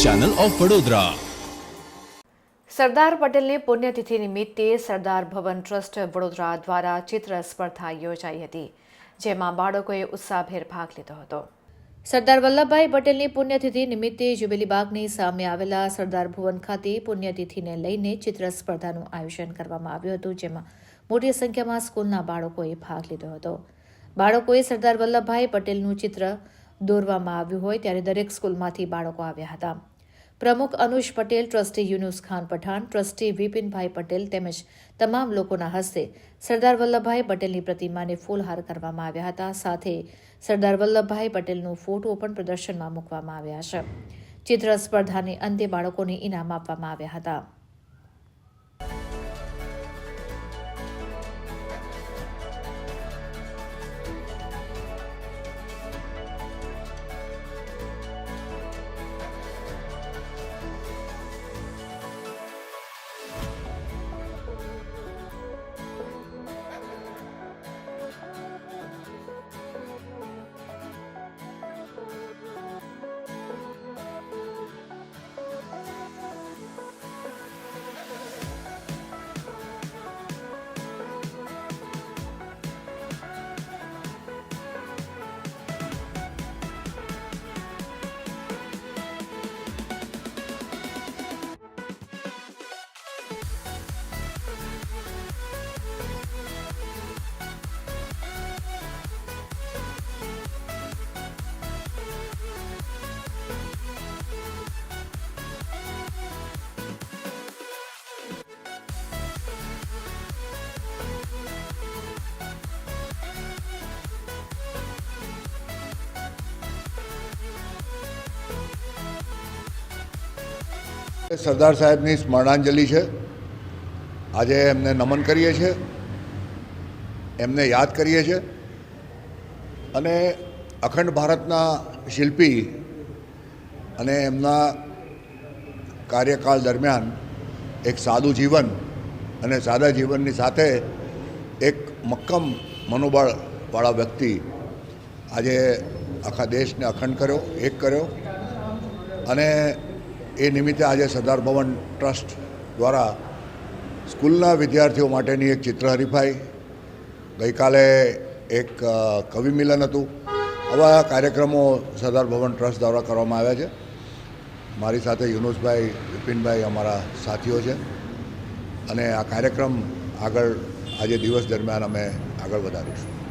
Channel of Vadodara. સરદાર પટેલની પુણ્યતિથિ નિમિત્તે સરદાર ભવન ટ્રસ્ટ વડોદરા દ્વારા ચિત્ર સ્પર્ધા યોજાઈ હતી, જેમાં બાળકોએ ઉત્સાહભેર ભાગ લીધો હતો. સરદાર વલ્લભભાઈ પટેલની પુણ્યતિથિ નિમિત્તે જુબેલીબાગની સામે આવેલા સરદાર ભુવન ખાતે પુણ્યતિથિને લઈને ચિત્ર સ્પર્ધાનું આયોજન કરવામાં આવ્યું હતું, જેમાં મોટી સંખ્યામાં સ્કૂલના બાળકોએ ભાગ લીધો હતો. બાળકોએ સરદાર વલ્લભભાઈ પટેલનું ચિત્ર દોરવામાં આવ્યું હોય ત્યારે દરેક સ્કૂલમાંથી બાળકો આવ્યા હતા. પ્રમુખ અનુષ પટેલ, ટ્રસ્ટી યુનુસ ખાન પઠાણ, ટ્રસ્ટી વિપિનભાઈ પટેલ તેમજ તમામ લોકોના હસ્તે સરદાર વલ્લભભાઈ પટેલની પ્રતિમાને ફૂલહાર કરવામાં આવ્યા હતા. સાથે સરદાર વલ્લભભાઈ પટેલનું ફોટો પણ પ્રદર્શનમાં મૂકવામાં આવ્યા છે. ચિત્ર સ્પર્ધાને અંતે બાળકોને ઇનામ આપવામાં આવ્યા હતા. સરદાર સાહેબની સ્મરણાંજલિ છે. આજે એમને નમન કરીએ છીએ એમને યાદ કરીએ છીએ અને અખંડ ભારતના શિલ્પી અને એમના કાર્યકાળ દરમિયાન એક સાદું જીવન અને સાદા જીવનની સાથે એક મક્કમ મનોબળવાળા વ્યક્તિ આજે આખા દેશને અખંડ કર્યો, એક કર્યો. અને એ નિમિત્તે આજે સરદાર ભવન ટ્રસ્ટ દ્વારા સ્કૂલના વિદ્યાર્થીઓ માટેની એક ચિત્ર હરીફાઈ. ગઈકાલે એક કવિ મિલન હતું. આવા કાર્યક્રમો સરદાર ભવન ટ્રસ્ટ દ્વારા કરવામાં આવ્યા છે. મારી સાથે યુનુસભાઈ, વિપિનભાઈ અમારા સાથીઓ છે. અને આ કાર્યક્રમ આગળ, આજે દિવસ દરમિયાન અમે આગળ વધારીશું.